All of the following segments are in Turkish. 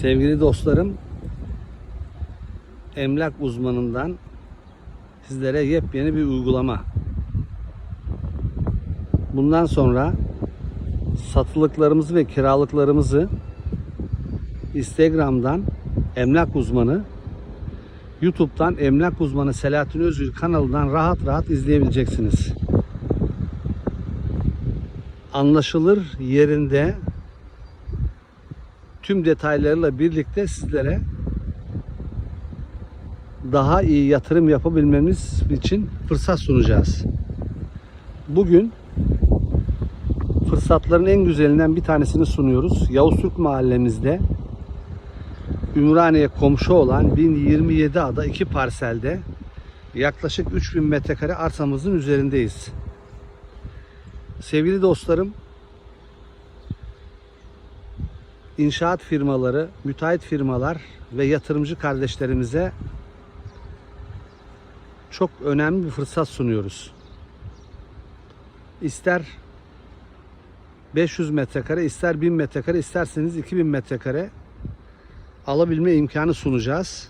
Sevgili dostlarım, emlak uzmanından sizlere yepyeni bir uygulama. Bundan sonra satılıklarımızı ve kiralıklarımızı Instagram'dan emlak uzmanı, YouTube'dan emlak uzmanı Selahattin Özgür kanalından rahat rahat izleyebileceksiniz. Anlaşılır yerinde tüm detaylarıyla birlikte sizlere daha iyi yatırım yapabilmemiz için fırsat sunacağız. Bugün fırsatların en güzelinden bir tanesini sunuyoruz. Yavuz Türk mahallemizde Ümraniye komşu olan 1027 ada iki parselde yaklaşık 3000 metrekare arsamızın üzerindeyiz. Sevgili dostlarım, inşaat firmaları, müteahhit firmalar ve yatırımcı kardeşlerimize çok önemli bir fırsat sunuyoruz. İster 500 metrekare, ister 1000 metrekare, isterseniz 2000 metrekare alabilme imkanı sunacağız.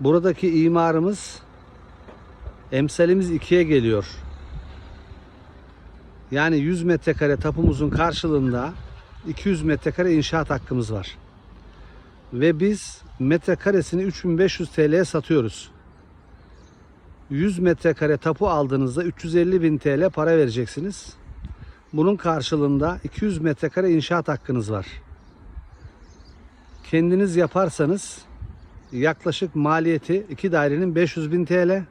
Buradaki imarımız emsalimiz ikiye geliyor. Yani 100 metrekare tapumuzun karşılığında 200 metrekare inşaat hakkımız var. Ve biz metrekaresini 3500 TL'ye satıyoruz. 100 metrekare tapu aldığınızda 350 bin TL para vereceksiniz. Bunun karşılığında 200 metrekare inşaat hakkınız var. Kendiniz yaparsanız yaklaşık maliyeti iki dairenin 500 bin TL.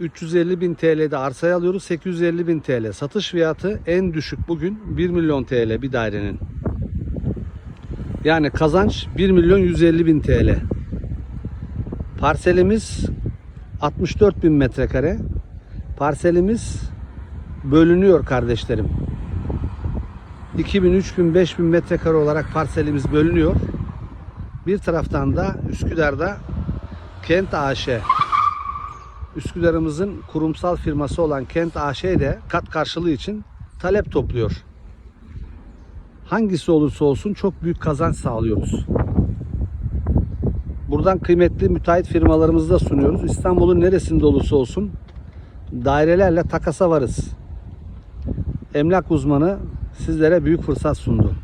350 bin TL'de arsayı alıyoruz. 850 bin TL. Satış fiyatı en düşük bugün 1 milyon TL bir dairenin. Yani kazanç 1 milyon 150 bin TL. Parselimiz 64 bin metrekare. Parselimiz bölünüyor kardeşlerim. 2000, 3000, 5000 metrekare olarak parselimiz bölünüyor. Bir taraftan da Üsküdar'da Kent AŞ Üsküdar'ımızın kurumsal firması olan Kent AŞ de kat karşılığı için talep topluyor. Hangisi olursa olsun çok büyük kazanç sağlıyoruz. Buradan kıymetli müteahhit firmalarımızı da sunuyoruz. İstanbul'un neresinde olursa olsun dairelerle takasa varız. Emlak uzmanı sizlere büyük fırsat sundu.